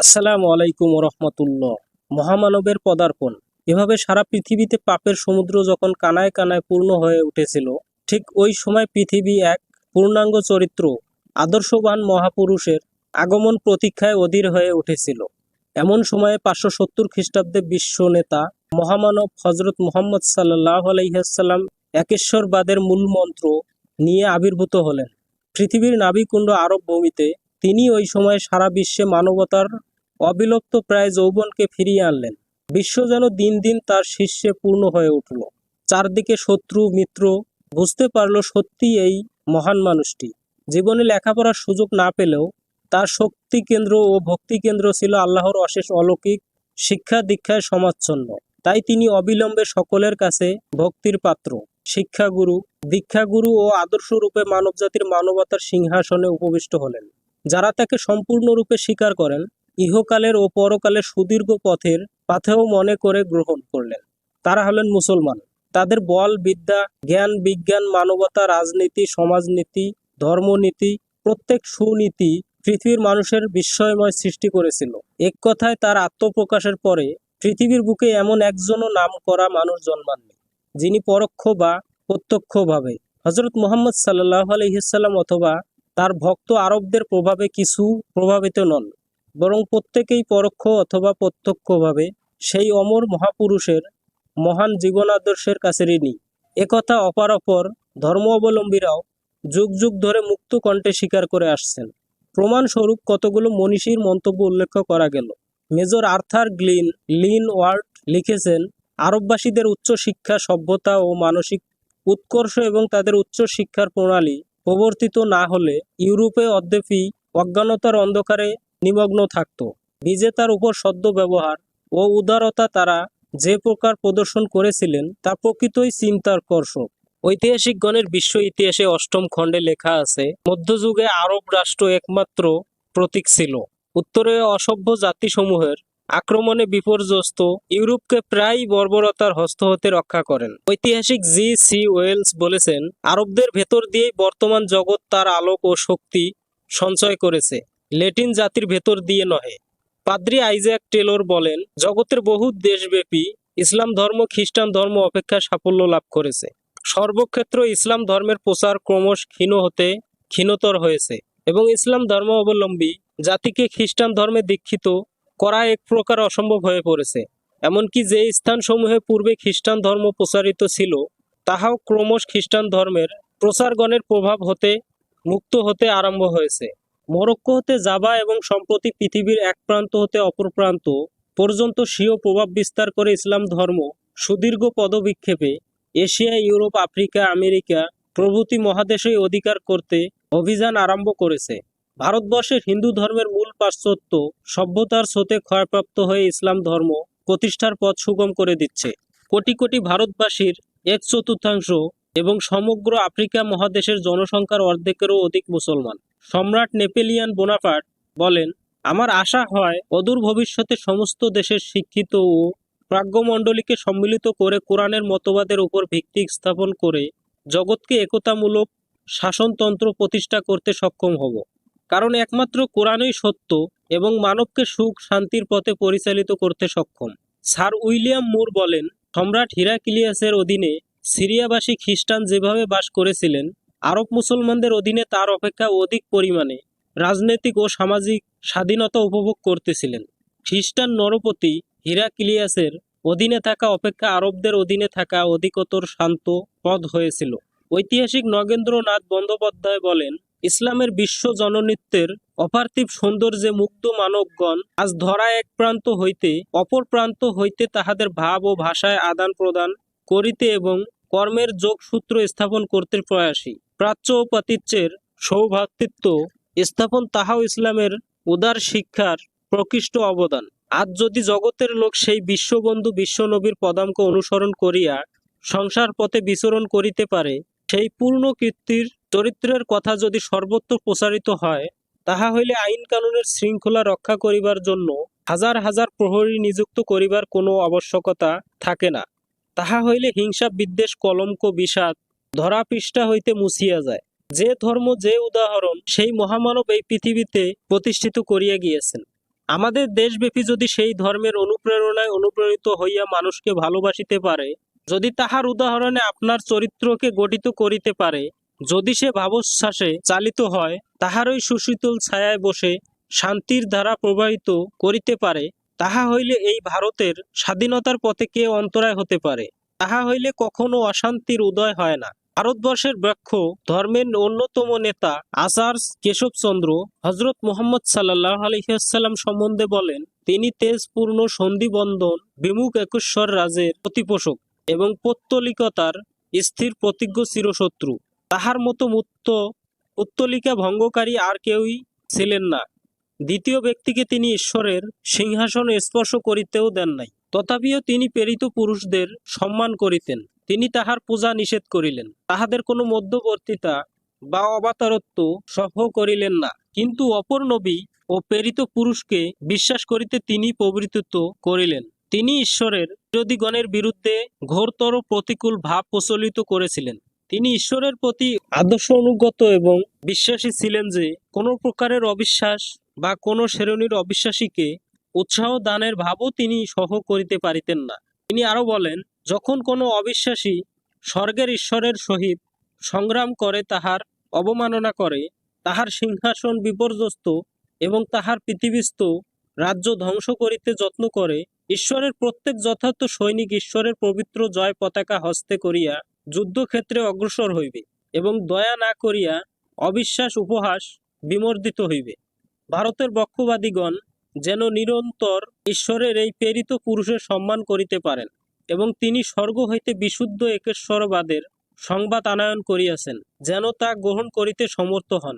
আসসালামু আলাইকুম রহমতুল্লাহ মহামানবের পদার্পণ। এভাবে সারা পৃথিবীতে পাপের সমুদ্র যখন কানায় কানায় পূর্ণ হয়ে উঠেছিল, ঠিক ওই সময় পৃথিবী এক পূর্ণাঙ্গ চরিত্র, আদর্শবান মহাপুরুষের আগমন প্রতীক্ষায় অধীর হয়ে উঠেছিল। এমন সময়ে পাঁচশো সত্তর খ্রিস্টাব্দে বিশ্ব নেতা মহামানব হজরত মোহাম্মদ সাল্লাহ আলহিহাসাল্লাম একেশ্বরবাদের মূল মন্ত্র নিয়ে আবির্ভূত হলেন। পৃথিবীর নাবিকুণ্ড আরব ভূমিতে তিনি ওই সময় সারা বিশ্বে মানবতার অবিলুপ্ত প্রায় যৌবনকে ফিরিয়ে আনলেন। বিশ্ব যেন দিন দিন তার শীর্ষে পূর্ণ হয়ে উঠল। চারদিকে শত্রু, মিত্র, বুঝতে পারল সত্যি এই মহান মানুষটি। জীবনে লেখাপড়ার সুযোগ না পেলেও তার শক্তি কেন্দ্র ও ভক্তি কেন্দ্র ছিল আল্লাহর অশেষ অলৌকিক শিক্ষা দীক্ষায় সমাচ্ছন্ন। তাই তিনি অবিলম্বে সকলের কাছে ভক্তির পাত্র, শিক্ষাগুরু, দীক্ষাগুরু ও আদর্শ রূপে মানবজাতির মানবতার সিংহাসনে উপবিষ্ট হলেন, যারা তাকে সম্পূর্ণরূপে স্বীকার করেন ইহকালের ও পরকালের সুদীর্ঘ পথের পাথেও মনে করে গ্রহণ করলেন। তারা হলেন মুসলমান। তাদের বল, বিদ্যা, জ্ঞান, বিজ্ঞান, মানবতা, রাজনীতি, সমাজনীতি, ধর্মনীতি, প্রত্যেক সুনীতি পৃথিবীর মানুষের বিস্ময়ময় সৃষ্টি করেছিল। এক কথায়, তার আত্মপ্রকাশের পরে পৃথিবীর বুকে এমন একজনও নাম করা মানুষ জন্মাননি, যিনি পরোক্ষ বা প্রত্যক্ষভাবে হজরত মোহাম্মদ সাল্লাহ আলহিসাল্লাম অথবা তার ভক্ত আরবদের প্রভাবে কিছু প্রভাবিত নন। বরং প্রত্যেকেই পরোক্ষ অথবা প্রত্যক্ষভাবে সেই অমর মহাপুরুষের মহান জীবনাদর্শের কাছে ঋণী। একথা অপার অপর ধর্ম অবলম্বীরাও যুগ যুগ ধরে মুক্ত কণ্ঠে স্বীকার করে আসছেন। প্রমাণস্বরূপ কতগুলো মনীষীর মন্তব্য উল্লেখ করা গেল। Major Arthur Glyn, Leonard লিখেছেন, আরববাসীদের উচ্চ শিক্ষা, সভ্যতা ও মানসিক উৎকর্ষ এবং তাদের উচ্চ শিক্ষার প্রণালী প্রবর্তিত না হলে ইউরোপে অদ্যাপি অজ্ঞানতার অন্ধকারে নিমগ্ন থাকত। বিজেতার উপর সদ্য ব্যবহার ও উদারতা তারা যে প্রকার প্রদর্শন করেছিলেন, তা প্রকৃতই চিন্তার কর্ষক। ঐতিহাসিকগণের বিশ্ব ইতিহাসে অষ্টম খণ্ডে লেখা আছে, মধ্যযুগে আরব রাষ্ট্র একমাত্র প্রতীক ছিল। উত্তরে অসভ্য জাতিসমূহের আক্রমণে বিপর্যস্ত, ইউরোপকে প্রায় বর্বরতার হস্ত হতে রক্ষা করেন। ঐতিহাসিক জি সি ওয়েলস বলেছেন, আরবদের ভেতর দিয়েই বর্তমান জগৎ তার আলোক ও শক্তি সঞ্চয় করেছে। লেটিন জাতির ভেতর দিয়ে নহে। পাদ্রি আইজ্যাক টেলর বলেন, জগতের বহু দেশব্যাপী ইসলাম ধর্ম, খ্রিস্টান ধর্ম অপেক্ষা সাফল্য লাভ করেছে। সর্বক্ষেত্র ইসলাম ধর্মের প্রচার ক্রমশ ক্ষীণ হতে ক্ষীণতর হয়েছে এবং ইসলাম ধর্ম অবলম্বী জাতিকে খ্রিস্টান ধর্মে দীক্ষিত করা এক প্রকার অসম্ভব হয়ে পড়েছে। এমনকি যে স্থানসমূহে পূর্বে খ্রিস্টান ধর্ম প্রচারিত ছিল, তাহাও ক্রমশ খ্রিস্টান ধর্মের প্রচারগণের প্রভাব হতে, মুক্ত হতে আরম্ভ হয়েছে। মরক্কো হতে জাভা এবং সম্প্রতি পৃথিবীর এক প্রান্ত হতে অপর প্রান্ত পর্যন্ত স্বীয় প্রভাব বিস্তার করে ইসলাম ধর্ম সুদীর্ঘ পদবিক্ষেপে এশিয়া, ইউরোপ, আফ্রিকা, আমেরিকা প্রভৃতি মহাদেশে অধিকার করতে অভিযান আরম্ভ করেছে। ভারতবর্ষের হিন্দু ধর্মের মূল পাশ্চাত্য সভ্যতার স্রোতে ক্ষয়প্রাপ্ত হয়ে ইসলাম ধর্ম প্রতিষ্ঠার পথ সুগম করে দিচ্ছে। কোটি কোটি ভারতবাসীর এক চতুর্থাংশ এবং সমগ্র আফ্রিকা মহাদেশের জনসংখ্যার অর্ধেকেরও অধিক মুসলমান। সম্রাট নেপেলিয়ান বোনাপার্ট বলেন, আমার আশা হয় অদূর ভবিষ্যতে সমস্ত দেশের শিক্ষিত ও প্রাজ্ঞমণ্ডলীকে সম্মিলিত করে কোরআনের মতবাদের উপর ভিত্তি স্থাপন করে জগৎকে একতামূলক শাসনতন্ত্র প্রতিষ্ঠা করতে সক্ষম হব। কারণ একমাত্র কোরআনই সত্য এবং মানবকে সুখ শান্তির পথে পরিচালিত করতে সক্ষম। স্যার উইলিয়াম মুর বলেন, সম্রাট হিরাকিলিয়াসের অধীনে সিরিয়াবাসী খ্রিস্টান যেভাবে বাস করেছিলেন আরব মুসলমানদের অধীনে তার অপেক্ষা অধিক পরিমাণে রাজনৈতিক ও সামাজিক স্বাধীনতা উপভোগ করতেছিলেন। খ্রিস্টান নরপতি হিরাকিলিয়াসের অধীনে থাকা অপেক্ষা আরবদের অধীনে থাকা অধিকতর শান্ত পদ হয়েছিল। ঐতিহাসিক নগেন্দ্রনাথ বন্দ্যোপাধ্যায় বলেন, ইসলামের বিশ্ব জননৃত্যের অপার্থিব সৌন্দর্যে মুগ্ধ মানবগণ আজ ধরা এক প্রান্ত হইতে অপর প্রান্ত হইতে তাহাদের ভাব ও ভাষায় আদান প্রদান করিতে এবং কর্মের যোগসূত্র স্থাপন করতে প্রয়াসী। প্রাচ্য ও পাতিচ্যের সৌভাতৃত্ব স্থাপন তাহাও ইসলামের উদার শিক্ষার প্রকৃষ্ট অবদান। আজ যদি জগতের লোক সেই বিশ্ববন্ধু বিশ্বনবীর পদাঙ্ক অনুসরণ করিয়া সংসার পথে বিচরণ করিতে পারে, সেই পূর্ণ কীর্তির চরিত্রের কথা যদি সর্বত্র প্রচারিত হয়, তাহা হইলে আইন কানুনের শৃঙ্খলা রক্ষা করিবার জন্য হাজার হাজার প্রহরী নিযুক্ত করিবার কোনো আবশ্যকতা থাকে না। তাহা হইলে হিংসা বিদ্বেষ কলঙ্ক, বিষাদ ধরা পৃষ্ঠা হইতে মুছিয়া যায়। যে ধর্ম, যে উদাহরণ সেই মহামানব এই পৃথিবীতে প্রতিষ্ঠিত করিয়া গিয়েছেন। আমাদের দেশব্যাপী যদি সেই ধর্মের অনুপ্রেরণায় অনুপ্রেরিত হইয়া মানুষকে ভালোবাসিতে পারে, যদি তাহার উদাহরণে আপনার চরিত্রকে গঠিত করিতে পারে, যদি সে ভাবশ্বাসে চালিত হয় তাহারই সুশীতল ছায়ায় বসে শান্তির ধারা প্রবাহিত করিতে পারে, তাহা হইলে এই ভারতের স্বাধীনতার পথে কে অন্তরায় হতে পারে? তাহা হইলে কখনো অশান্তির উদয় হয় না। ভারতবর্ষের ব্যাখ্য ধর্মের অন্যতম নেতা আচার্য কেশবচন্দ্র হজরত মোহাম্মদ সাল্লাহ আলহিহাল্লাম সম্বন্ধে বলেন, তিনি তেজপূর্ণ সন্ধিবন্ধন বিমুখ একুশ্বর রাজের প্রতিপোষক এবং পৌত্তলিকতার স্থির প্রতিজ্ঞ চিরশত্রু। তাহার মতো মুক্ত উত্তলিকা ভঙ্গকারী আর কেউই ছিলেন না। দ্বিতীয় ব্যক্তিকে তিনি ঈশ্বরের সিংহাসন স্পর্শ করিতেও দেন নাই। তথাপিও তিনি প্রেরিত পুরুষদের সম্মান করিতেন। তিনি তাহার পূজা নিষেধ করিলেন। তাহাদের কোনো মধ্যবর্তিতা বা অবাতারত্ব সহ করিলেন না। কিন্তু অপর নবী ও প্রেরিত পুরুষকে বিশ্বাস করিতে তিনি প্রবৃত্ত করিলেন। তিনি ঈশ্বরের বিরোধীগণের বিরুদ্ধে ঘোরতর প্রতিকূল ভাব প্রচলিত করেছিলেন। তিনি ঈশ্বরের প্রতি আদর্শ অনুগত এবং বিশ্বাসী ছিলেন যে, কোনো প্রকারের অবিশ্বাস বা কোনো শ্রেণির অবিশ্বাসীকে উৎসাহ দানের ভাবও তিনি সহ করিতে পারিতেন না। তিনি আরও বলেন যখন কোনো অবিশ্বাসী স্বর্গের ঈশ্বরের সহিত সংগ্রাম করে, তাহার অবমাননা করে, তাহার সিংহাসন বিপর্যস্ত এবং তাহার পৃথিবীস্থ রাজ্য ধ্বংস করিতে যত্ন করে, ঈশ্বরের প্রত্যেক যথার্থ সৈনিক ঈশ্বরের পবিত্র জয় পতাকা হস্তে করিয়া যুদ্ধক্ষেত্রে অগ্রসর হইবে এবং দয়া না করিয়া অবিশ্বাস উপহাস বিমর্দিত হইবে। ভারতের বক্ষবাদীগণ যেন নিরন্তর ঈশ্বরের এই প্রেরিত পুরুষের সম্মান করিতে পারেন। এবং তিনি স্বর্গ হইতে বিশুদ্ধ একেশ্বরবাদের সংবাদ আনায়ন করিয়াছেন, যেন তা গ্রহণ করিতে সমর্থ হন।